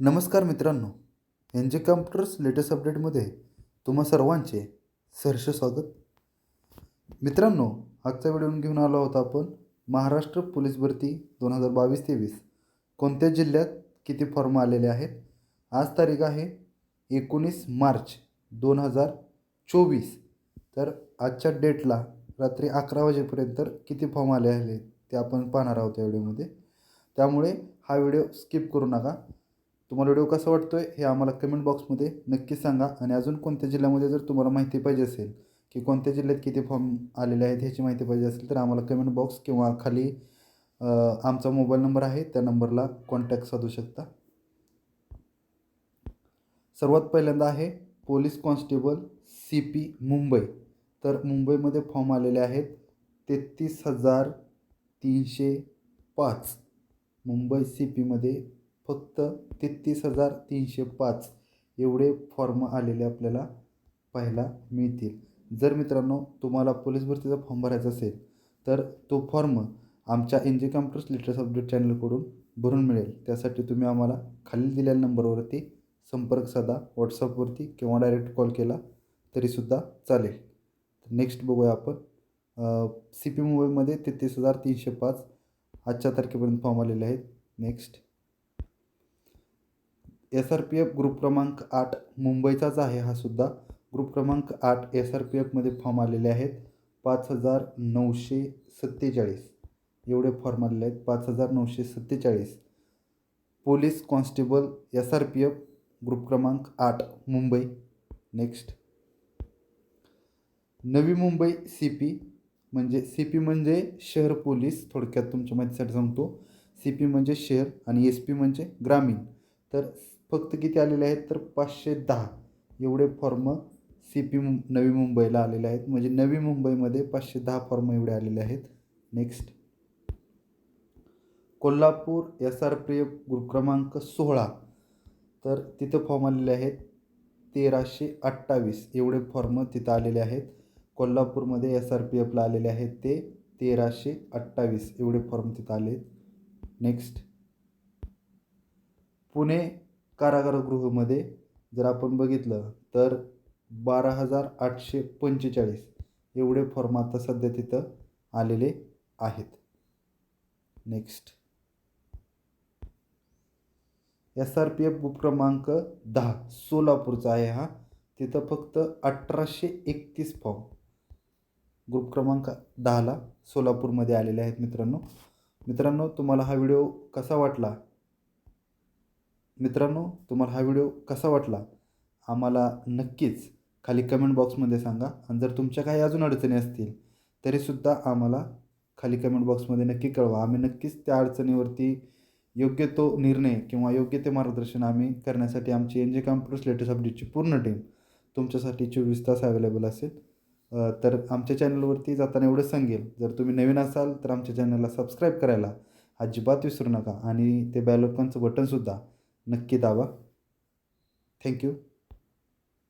नमस्कार मित्रांनो एन जे कॉम्प्युटर्स लेटेस्ट अपडेटमध्ये तुम्हा सर्वांचे सहर्ष स्वागत. मित्रांनो आजचा व्हिडिओ घेऊन आलो आहोत आपण महाराष्ट्र पोलीस भरती दोन हजार बावीस तेवीस. कोणत्या जिल्ह्यात किती फॉर्म आलेले आहेत? आज तारीख आहे एकोणीस मार्च दोन हजार चोवीस. तर आजच्या डेटला रात्री अकरा वाजेपर्यंत किती फॉर्म आले आहेत ते आपण पाहणार आहोत या व्हिडिओमध्ये. त्यामुळे हा व्हिडिओ स्किप करू नका. तुम्हाला व्हिडिओ कसा वाटतो आहे हे आम्हाला कमेंट बॉक्समध्ये नक्की सांगा. आणि अजून कोणत्या जिल्ह्यामध्ये जर तुम्हाला माहिती पाहिजे असेल की कोणत्या जिल्ह्यात किती फॉर्म आलेले आहेत ह्याची माहिती पाहिजे असेल तर आम्हाला कमेंट बॉक्स किंवा खाली आमचा मोबाईल नंबर आहे. त्या नंबरला कॉन्टॅक्ट साधू शकता. सर्वात पहिल्यांदा आहे police constable C P Mumbai. तर मुंबईमध्ये फॉर्म आलेले आहेत तेहतीस हजार तीनशे पाच. मुंबई सी पीमध्ये फक्त तेहतीस हजार तीनशे पाच एवढे फॉर्म आलेले आपल्याला पाहायला मिळतील. जर मित्रांनो तुम्हाला पोलीस भरतीचा फॉर्म भरायचा असेल तर तो फॉर्म आमच्या एन जी कॉम्प्युटर्स लिटरस अपडेट चॅनलकडून भरून मिळेल. त्यासाठी तुम्ही आम्हाला खाली दिलेल्या नंबरवरती संपर्क साधा व्हॉट्सअपवरती किंवा डायरेक्ट कॉल केला तरीसुद्धा चालेल. नेक्स्ट बघूया आपण. सी पी मुंबईमध्ये तेहतीस हजार तीनशे पाच आजच्या तारखेपर्यंत फॉर्म आलेले आहेत. Next S R P F group क्रमांक आठ मुंबईचाच आहे हा सुद्धा. ग्रुप क्रमांक आठ एस आर पी एफमध्ये फॉर्म आलेले आहेत. पाच हजार नऊशे सत्तेचाळीस. एवढे फॉर्म आलेले आहेत. पाच हजार नऊशे सत्तेचाळीस. Police constable S R P F group क्रमांक आठ Mumbai. Next Navi Mumbai C P म्हणजे सी पी म्हणजे शहर पोलीस. थोडक्यात तुमच्या माहितीसाठी सांगतो. सी पी म्हणजे शहर आणि एस पी म्हणजे ग्रामीण. तर फक्त किती आलेले आहेत? तर पाचशे दहा. एवढे फॉर्म सी पी मुं नवी मुंबईला आलेले आहेत. म्हणजे नवी मुंबईमध्ये पाचशे दहा फॉर्म एवढे आलेले आहेत. Next Kolhapur S R P F group क्रमांक सोळा. तर तिथं फॉर्म आलेले आहेत तेराशे अठ्ठावीस. एवढे फॉर्म तिथं आलेले आहेत. कोल्हापूरमध्ये एस आर पी एफला आलेले आहेत ते तेराशे अठ्ठावीस. एवढे फॉर्म तिथं आले नेक्स्ट पुणे कारागृहमध्ये जर आपण बघितलं तर बारा हजार आठशे पंचेचाळीस एवढे फॉर्म आता सध्या तिथं आलेले आहेत. Next S R P F book क्रमांक दहा सोलापूरचा आहे हा. तिथं फक्त अठराशे एकतीस फॉर्म ग्रुप क्रमांक दहाला सोलापूरमध्ये आलेले आहेत मित्रांनो. मित्रांनो तुम्हाला हा व्हिडिओ कसा वाटला? मित्रांनो तुम्हाला हा व्हिडिओ कसा वाटला? आम्हाला नक्कीच खाली कमेंट बॉक्समध्ये सांगा. आणि जर तुमच्या काही अजून अडचणी असतील तरीसुद्धा आम्हाला खाली कमेंट बॉक्समध्ये नक्की कळवा. आम्ही नक्कीच त्या अडचणीवरती योग्य तो निर्णय किंवा योग्य ते मार्गदर्शन आम्ही करण्यासाठी आमची एन जे कॉम्प्युटर्स लेटेस्ट अपडेटची पूर्ण टीम तुमच्यासाठी चोवीस तास अवेलेबल असेल. तर आमच्या चॅनलवरती जाताना एवढंच सांगेल. जर तुम्ही नवीन असाल तर आमच्या चॅनलला सबस्क्राईब करायला अजिबात विसरू नका. आणि ते बॅलोकॉनचं बटनसुद्धा नक्की दावा थँक्यू